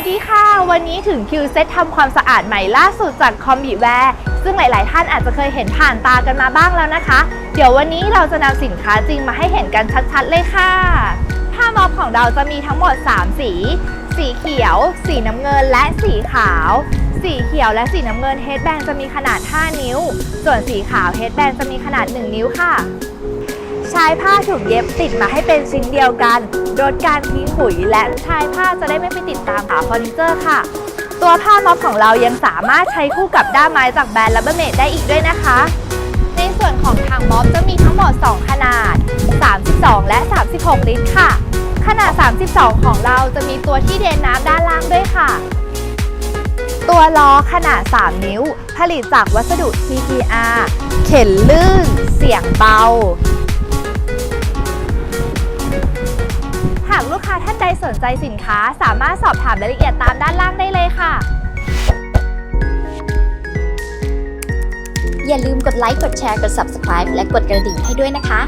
วัสดีค่ะ วันนี้ถึงคิวเซตทำความสะอาดใหม่ล่าสุดจากคอมบิแวร์ซึ่งหลาย ๆ ท่านอาจจะเคยเห็นผ่านตากันมาบ้างแล้วนะคะ เดี๋ยววันนี้เราจะนำสินค้าจริงมาให้เห็นกันชัด ๆ เลยค่ะ ผ้าม็อบของเราจะมีทั้งหมด 3 สี สีเขียว สีน้ำเงินและสีขาว สีเขียวและสีน้ำเงินเฮดแบนจะมีขนาด 5 นิ้ว ส่วนสีขาวเฮดแบนจะมีขนาด 1 นิ้วค่ะ ชายผ้าถูกเย็บติดมาให้เป็นชิ้นเดียวกันลดการทิ้งปุ๋ยและชายผ้าจะได้ไม่ไปติดตามขาเฟอร์นิเจอร์ค่ะ ตัวผ้าม็อบของเรายังสามารถใช้คู่กับด้ามไม้จากแบรนด์ลับเบอร์เมดได้อีกด้วยนะคะ ในส่วนของทางม็อบจะมีทั้งหมด 2 ขนาด 32 และ 36 ลิตรค่ะ ขนาด 32 ของเราจะมีตัวที่เดนน้ำด้านล่างด้วยค่ะตัวล้อขนาด 3 นิ้ว ผลิตจากวัสดุ TPR เข็นลื่น เสียงเบา นใจสินค้าสามารถสอบถามรายละเอียดตามด้านล่างได้เลยค่ะ อย่าลืมกดไลค์ กดแชร์ กด Subscribe และกดกระดิ่งให้ด้วยนะคะ